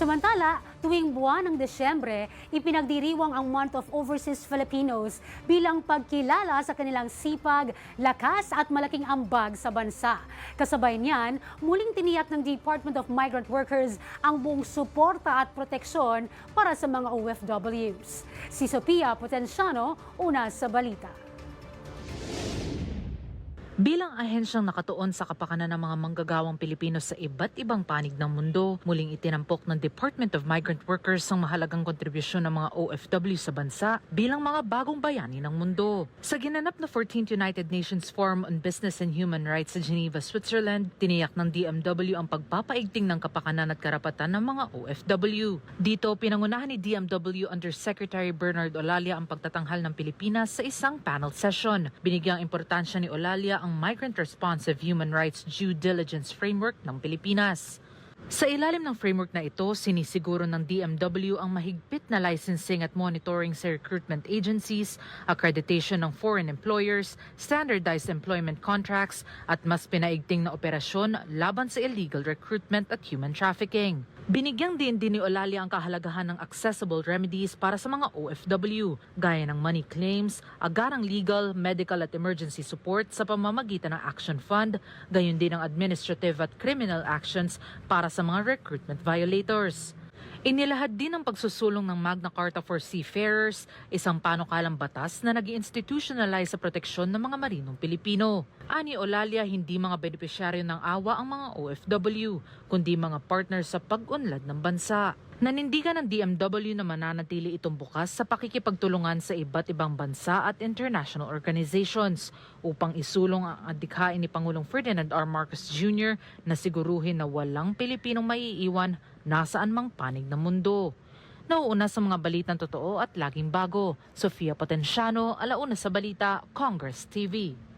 Samantala, tuwing buwan ng Desyembre, ipinagdiriwang ang Month of Overseas Filipinos bilang pagkilala sa kanilang sipag, lakas at malaking ambag sa bansa. Kasabay niyan, muling tiniyak ng Department of Migrant Workers ang buong suporta at proteksyon para sa mga OFWs. Si Sophia Potenciano, una sa balita. Bilang ahensyang nakatuon sa kapakanan ng mga manggagawang Pilipino sa iba't ibang panig ng mundo, muling itinampok ng Department of Migrant Workers ang mahalagang kontribusyon ng mga OFW sa bansa bilang mga bagong bayani ng mundo. Sa ginanap na 14th United Nations Forum on Business and Human Rights sa Geneva, Switzerland, tiniyak ng DMW ang pagpapaigting ng kapakanan at karapatan ng mga OFW. Dito, pinangunahan ni DMW Undersecretary Bernard Olalia ang pagtatanghal ng Pilipinas sa isang panel session. Binigyang importansya ni Olalia ang Migrant Responsive Human Rights Due Diligence Framework ng Pilipinas. Sa ilalim ng framework na ito, sinisiguro ng DMW ang mahigpit na licensing at monitoring sa recruitment agencies, accreditation ng foreign employers, standardized employment contracts, at mas pinaigting na operasyon laban sa illegal recruitment at human trafficking. Binigyang din din ni Olalia ang kahalagahan ng accessible remedies para sa mga OFW, gaya ng money claims, agarang legal, medical at emergency support sa pamamagitan ng Action Fund, gayon din ang administrative at criminal actions para sa mga recruitment violators. Inilahad din ang pagsusulong ng Magna Carta for Seafarers, isang panukalang batas na nag institutionalize sa proteksyon ng mga marinong Pilipino. Ani Olalia, hindi mga benepisyaryo ng awa ang mga OFW, kundi mga partners sa pag-unlad ng bansa. Nanindigan ng DMW na mananatili itong bukas sa pakikipagtulungan sa iba't ibang bansa at international organizations upang isulong ang adikhain ni Pangulong Ferdinand R. Marcos Jr. na siguruhin na walang Pilipinong maiiwan nasaan mang panig ng mundo. Nauuna sa mga balitang totoo at laging bago. Sofia Potenciano, Alauna sa Balita, Congress TV.